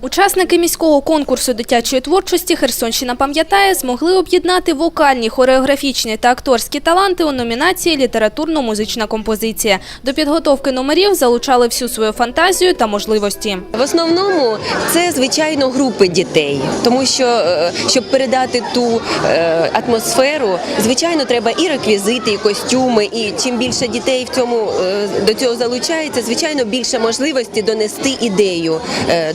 Учасники міського конкурсу дитячої творчості «Херсонщина пам'ятає» змогли об'єднати вокальні, хореографічні та акторські таланти у номінації «Літературно-музична композиція». До підготовки номерів залучали всю свою фантазію та можливості. В основному це звичайно групи дітей, тому що е, щоб передати ту е, атмосферу, звичайно, треба і реквізити, і костюми. І чим більше дітей в цьому е, до цього залучається, звичайно, більше можливості донести ідею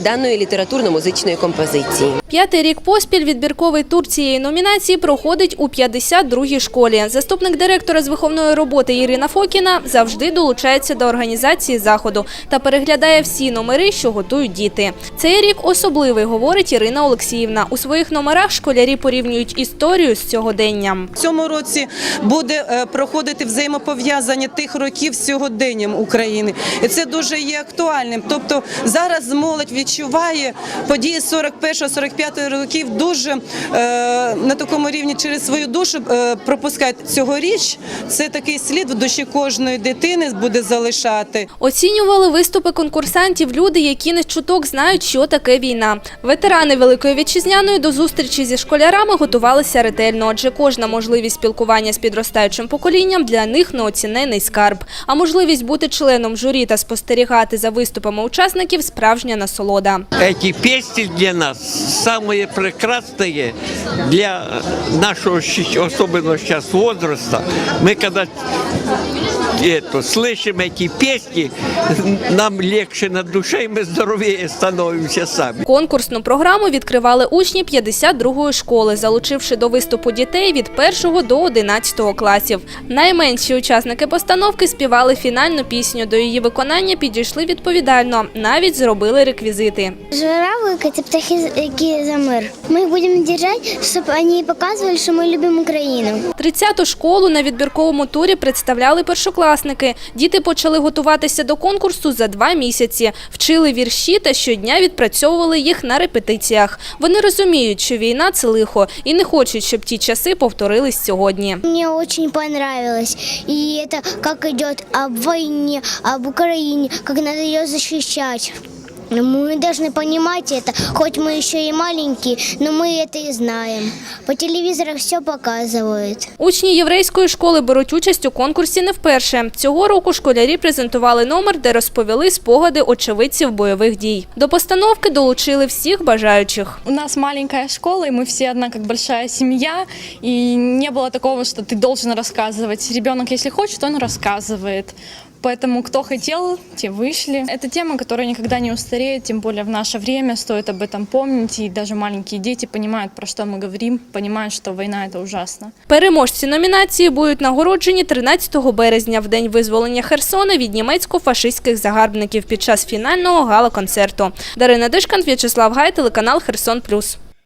даної літературно-музичної композиції. П'ятий рік поспіль відбірковий тур цієї номінації проходить у 52-й школі. Заступник директора з виховної роботи Ірина Фокіна завжди долучається до організації заходу та переглядає всі номери, що готують діти. Цей рік особливий, говорить Ірина Олексіївна. У своїх номерах школярі порівнюють історію з сьогоденням. В цьому році буде е, проходити взаємопов'язання тих років з сьогоденням України, і це дуже є актуальним. Тобто зараз молодь відчуває події 41-45 років дуже е, на такому рівні через свою душу е, пропускають цьогоріч. Це такий слід в душі кожної дитини буде залишати. Оцінювали виступи конкурсантів люди, які не чуток знають, що таке війна. Ветерани Великої Вітчизняної до зустрічі зі школярами готувалися ретельно, адже кожна можливість спілкування з підростаючим поколінням для них неоцінений скарб. А можливість бути членом журі та спостерігати за виступами учасників – справжня насолода Эти песни для нас самые прекрасные для нашего щи- особенно сейчас возраста. Мы когда это, слышим эти песни, нам легче на душе, и мы здоровее становимся сами. Конкурсну програму відкривали учні 52-ї школи, залучивши до виступу дітей від 1 до 11 класів. Найменші учасники постановки співали фінальну пісню. До її виконання підійшли відповідально, навіть зробили реквізити. Журавлик – это птахи, які за мир. Ми їх будемо держати, щоб вони показували, що ми любимо Україну. 30-ту школу на відбірковому турі представляли першокласники. Діти почали готуватися до конкурсу за два місяці, вчили вірші та щодня відпрацьовували їх на репетиціях. Вони розуміють, що війна – це лихо, і не хочуть, щоб ті часи повторились сьогодні. Мне очень понравилось. И это как идет об войне, об Украине, как надо ее защищать. Мы должны понимать это, хоть мы еще и маленькие, но мы это и знаем. По телевизору все показывают. Учні єврейської школи беруть участь у конкурсі не вперше. Цього року школярі презентували номер, де розповіли спогади очевидців бойових дій. До постановки долучили всіх бажаючих. У нас маленькая школа, и мы все одна как большая семья, и не было такого, что ты должен рассказывать. Ребенок, если хочет, он рассказывает. Поэтому кто хотел, те вышли. Это тема, которая никогда не устареет, тем более в наше время стоит об этом помнить, и даже маленькие дети понимают, про что мы говорим, понимают, что война – это ужасно. Переможці номінації будуть нагороджені 13 березня в день визволення Херсона від німецько-фашистських загарбників під час фінального гала-концерту. Дарина Дишкан, В'ячеслав Гай, телеканал Херсон Плюс.